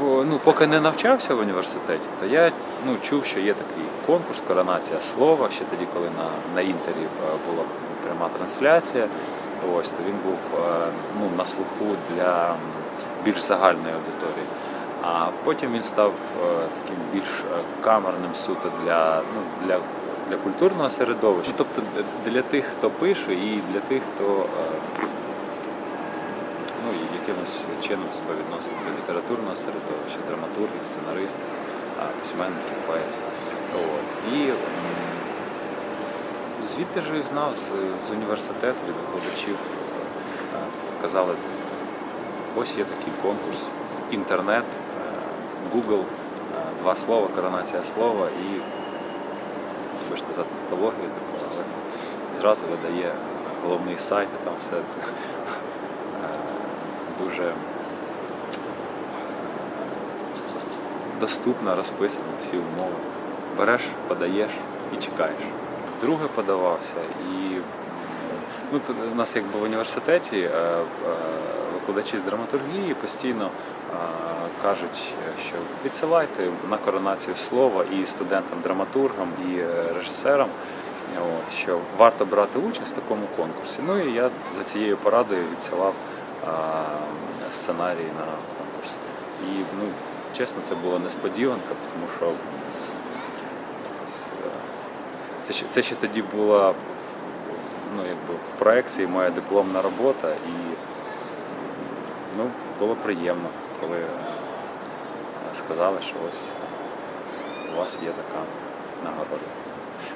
ну, поки не навчався в університеті, то я ну, чув, що є такий конкурс Коронація слова. Ще тоді, коли на, на інтері е, була пряма трансляція. Ось то він був е, ну, на слуху для більш загальної аудиторії. А потім він став е, таким більш камерним суто для, ну, для, для культурного середовища. Тобто для тих, хто пише, і для тих, хто якимось чином себе відносить до літературного середовища, драматургів, сценаристів, письменників, поетів. От. І звідти ж і знав з, з університету від викладачів казали, ось є такий конкурс, інтернет, Google, два слова, коронація слова і вибачте за тавтологію, зразу видає головний сайт, і там все дуже доступно розписано, всі умови. Береш, подаєш і чекаєш. Вдруге подавався і ну, у нас якби в університеті е, е, викладачі з драматургії постійно е, кажуть, що відсилайте на коронацію слова і студентам-драматургам, і режисерам, от, що варто брати участь в такому конкурсі. Ну і я за цією порадою відсилав сценарій на конкурс. І ну, чесно, це була несподіванка, тому що е, це ще, це ще тоді була ну, якби в проекції моя дипломна робота, і ну, було приємно, коли сказали, що ось у вас є така нагорода.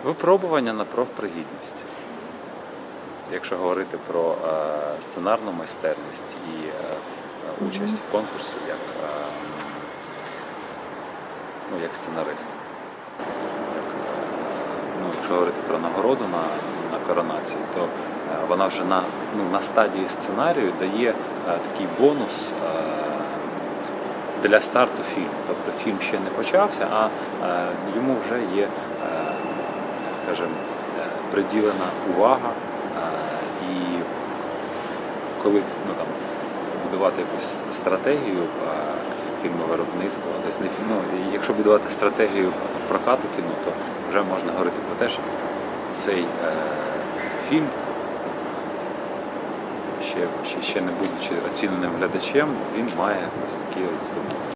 Випробування на профпригідність. Якщо говорити про е, сценарну майстерність і е, участь в конкурсі як, е, ну, як сценарист. Ну, якщо говорити про нагороду на, на коронації, то вона вже на, ну, на стадії сценарію дає такий бонус для старту фільму. Тобто фільм ще не почався, а йому вже є, скажімо, приділена увага. Коли ну, там, будувати якусь стратегію фільмовиробництва, тобто ну, якщо будувати стратегію прокату кіно, то вже можна говорити про те, що цей е, фільм, ще, ще не будучи оціненим глядачем, він має ось такі от здобутки.